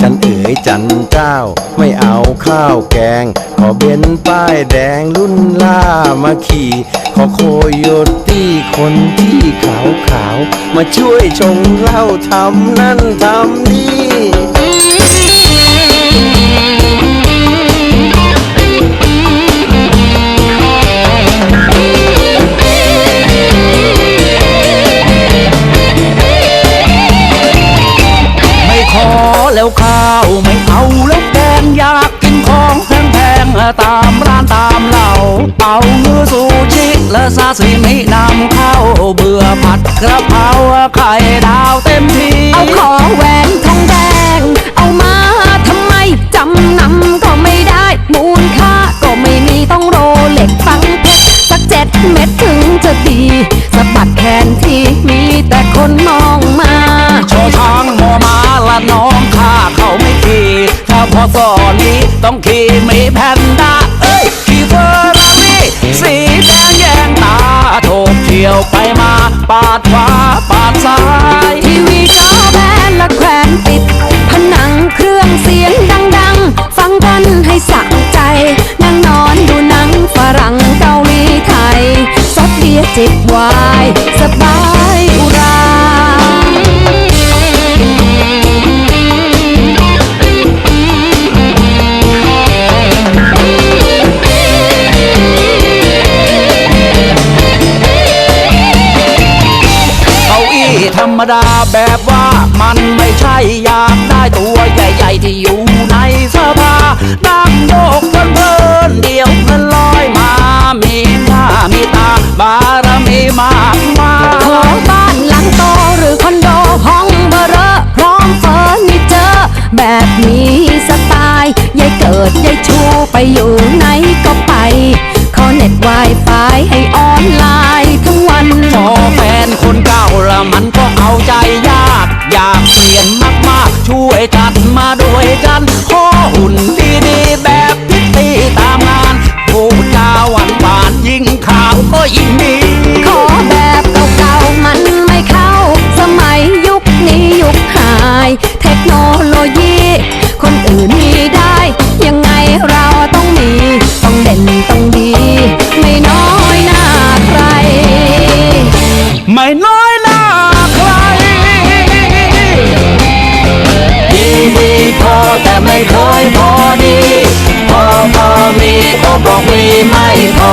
จันเอ๋ยจันเจ้า ไม่เอาข้าวแกง ขอเบนป้ายแดงรุ่นล่ามาขี่ ขอโคโยตี้คนที่ขาวขาวมาช่วยชงเหล้าทำนั่นทำนี่ เอาแล้วแกงอยากกินของแพงๆตามร้านตามเหล่าเอาเนื้อซูชิและซาซิมินำเข้าเบื่อผัดกระเพราไข่ดาวเต็มทีเอาขอแหวนทองแดง เอามาทำไมจำนำก็ไม่ได้ มูลค่าก็ไม่มีต้องโรเล็กฟังเพชรสักเจ็ดเม็ด ต้องขี่มีแพนด้าเอ้ยขี่เฟอร์รารี่สีแดงแยงตาโถกเที่ยวไปมาปาดขวา รรมดาแบบว่ามันไม่ใช่อยากได้ตัวใหญ่ๆที่อยู่ในสภานั่งโยกเพลินเดียวเงินลอยมา มีหน้ามีตาบารมีมากมายขอบ้านหลังโตหรือคอนโดห้องเบอร์พร้อมเฟอร์นิเจอร์แบบมีสไตล์ยายเกิดยายชูไปอยู่ไหน เทคโนโลยี คนอื่นมีได้ ยังไงเราต้องมี ต้องเด่นต้องดี ไม่น้อยหน้าใคร ไม่น้อยหน้าใคร ดีดีพอแต่ไม่เคยพอดี พอพอมีก็บอกมีไม่พอ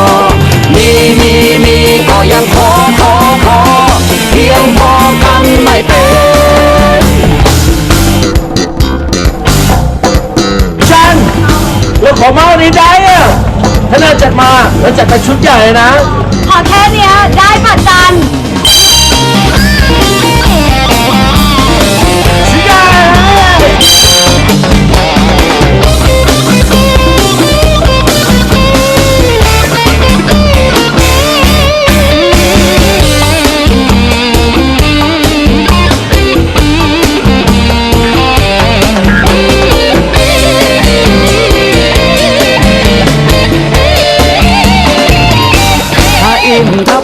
ขอเมานี้ได้อะถ้าน่าจัดมาแล้วจัดเป็นชุดใหญ่เลยนะ ขอแค่เนี้ยได้ปัจจัย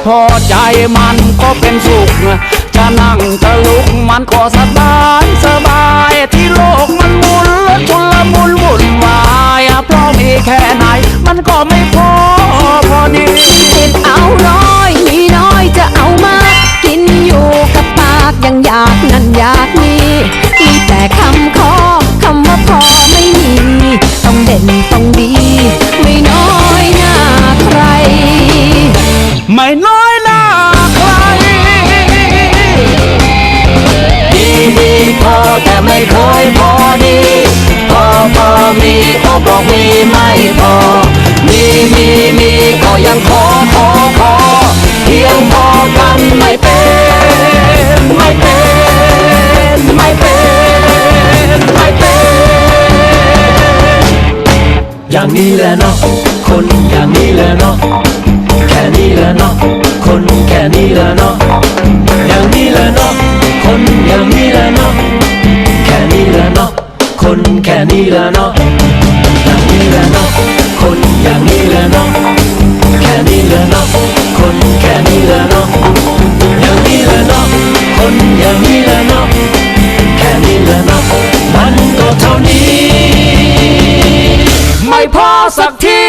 พอใจมันก็เป็นสุข จะนั่งจะลุกมันก็สบายสบายที่โลกมันหมุนและชุลมุนวุ่นวายเพราะมีแค่ไหน มันก็ไม่พอพอดีติดเอาน้อ ไม่พอ มีมีมีก็ยังขอขอขอเพียงพอกันไม่เป็น ไม่เป็น ไม่เป็น ไม่เป็น อย่างนี้แหละเนาะ คนอย่างนี้แหละเนาะ แค่นี้แหละเนาะ คนแค่นี้แหละเนาะ อย่างนี้แหละเนาะ คนอย่างนี้แหละเนาะ แค่นี้แหละเนาะ คนแค่นี้แหละเนาะ พอสักที